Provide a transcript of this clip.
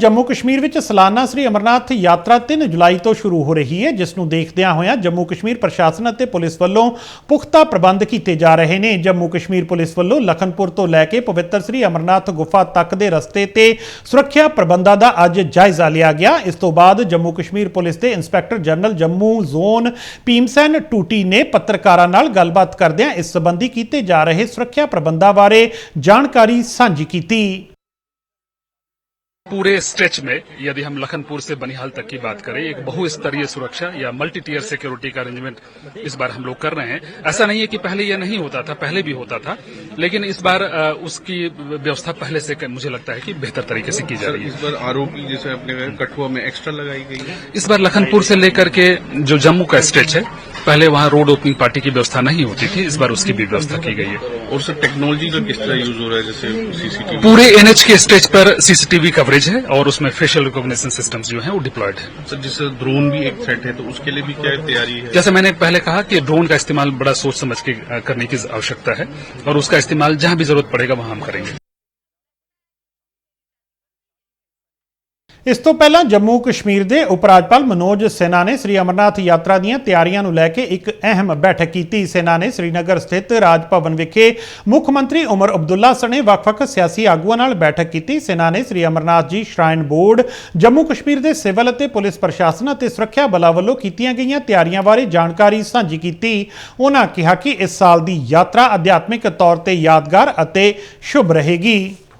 ਜੰਮੂ ਕਸ਼ਮੀਰ ਵਿੱਚ ਸਾਲਾਨਾ ਸ੍ਰੀ ਅਮਰਨਾਥ ਯਾਤਰਾ 3 ਜੁਲਾਈ ਤੋਂ ਸ਼ੁਰੂ ਹੋ ਰਹੀ ਹੈ ਜਿਸ ਨੂੰ ਦੇਖਦਿਆਂ ਹੋਇਆਂ ਜੰਮੂ ਕਸ਼ਮੀਰ ਪ੍ਰਸ਼ਾਸਨ ਅਤੇ ਪੁਲਿਸ ਵੱਲੋਂ ਪੁਖਤਾ ਪ੍ਰਬੰਧ ਕੀਤੇ ਜਾ ਰਹੇ ਨੇ ਜੰਮੂ ਕਸ਼ਮੀਰ ਪੁਲਿਸ ਵੱਲੋਂ ਲਖਨਪੁਰ ਤੋਂ ਲੈ ਕੇ ਪਵਿੱਤਰ ਸ੍ਰੀ ਅਮਰਨਾਥ ਗੁਫਾ ਤੱਕ ਦੇ ਰਸਤੇ ਤੇ ਸੁਰੱਖਿਆ ਪ੍ਰਬੰਧਾਂ ਦਾ ਅੱਜ ਜਾਇਜ਼ਾ ਲਿਆ ਗਿਆ ਇਸ ਤੋਂ ਬਾਅਦ ਜੰਮੂ ਕਸ਼ਮੀਰ ਪੁਲਿਸ ਦੇ ਇੰਸਪੈਕਟਰ ਜਨਰਲ ਜੰਮੂ ਜ਼ੋਨ ਪੀਮਸਨ ਟੂਟੀ ਨੇ ਪੱਤਰਕਾਰਾਂ ਨਾਲ ਗੱਲਬਾਤ ਕਰਦਿਆਂ ਇਸ ਸੰਬੰਧੀ ਕੀਤੇ ਜਾ ਰਹੇ ਸੁਰੱਖਿਆ ਪ੍ਰਬੰਧਾਂ ਬਾਰੇ ਜਾਣਕਾਰੀ ਸਾਂਝੀ ਕੀਤੀ पूरे स्ट्रेच में यदि हम लखनपुर से बनिहाल तक की बात करें एक बहुस्तरीय सुरक्षा या मल्टी टीयर सिक्योरिटी का अरेंजमेंट इस बार हम लोग कर रहे हैं ऐसा नहीं है कि पहले यह नहीं होता था पहले भी होता था लेकिन इस बार उसकी व्यवस्था पहले से मुझे लगता है कि बेहतर तरीके से की जा रही है इस बार आरोपी जैसे अपने कठुआ में एक्स्ट्रा लगाई गई है इस बार लखनपुर से लेकर के जो जम्मू का स्ट्रेच है पहले वहां रोड ओपनिंग पार्टी की व्यवस्था नहीं होती थी इस बार उसकी भी व्यवस्था की गई है और सर टेक्नोलॉजी का किस तरह यूज हो रहा है जैसे सीसीटीवी पूरे एनएच के स्टेज पर सीसीटीवी कवरेज है और उसमें फेशियल रिकॉग्निशन सिस्टम जो है वो डिप्लॉयड है सर जैसे ड्रोन भी एक सेट है तो उसके लिए भी क्या तैयारी है जैसे मैंने पहले कहा कि ड्रोन का इस्तेमाल बड़ा सोच समझ के करने की आवश्यकता है और उसका इस्तेमाल जहां भी जरूरत पड़ेगा वहां हम करेंगे ਇਸ ਤੋਂ ਪਹਿਲਾਂ ਜੰਮੂ ਕਸ਼ਮੀਰ ਦੇ ਉਪ ਰਾਜਪਾਲ ਮਨੋਜ ਸੈਨਾ ਨੇ ਸ੍ਰੀ ਅਮਰਨਾਥ ਯਾਤਰਾ ਦੀਆਂ ਤਿਆਰੀਆਂ ਨੂੰ ਲੈ ਕੇ ਇੱਕ ਅਹਿਮ ਬੈਠਕ ਕੀਤੀ ਸੈਨਾ ਨੇ ਸ੍ਰੀਨਗਰ ਸਥਿਤ ਰਾਜ ਭਵਨ ਵਿਖੇ ਮੁੱਖ ਮੰਤਰੀ ਉਮਰ ਅਬਦੁੱਲਾ ਸਣੇ ਵੱਖ-ਵੱਖ ਸਿਆਸੀ ਆਗੂਆਂ ਨਾਲ ਬੈਠਕ ਕੀਤੀ ਸੈਨਾ ਨੇ ਸ੍ਰੀ ਅਮਰਨਾਥ ਜੀ ਸ਼੍ਰਾਈਨ ਬੋਰਡ ਜੰਮੂ ਕਸ਼ਮੀਰ ਦੇ ਸਿਵਲ ਅਤੇ ਪੁਲਿਸ ਪ੍ਰਸ਼ਾਸਨ ਅਤੇ ਸੁਰੱਖਿਆ ਬਲਾਂ ਵੱਲੋਂ ਕੀਤੀਆਂ ਗਈਆਂ ਤਿਆਰੀਆਂ ਬਾਰੇ ਜਾਣਕਾਰੀ ਸਾਂਝੀ ਕੀਤੀ ਉਹਨਾਂ ਕਿਹਾ ਕਿ ਇਸ ਸਾਲ ਦੀ ਯਾਤਰਾ ਅਧਿਆਤਮਿਕ ਤੌਰ ਤੇ ਯਾਦਗਾਰ ਅਤੇ ਸ਼ੁਭ ਰਹੇਗੀ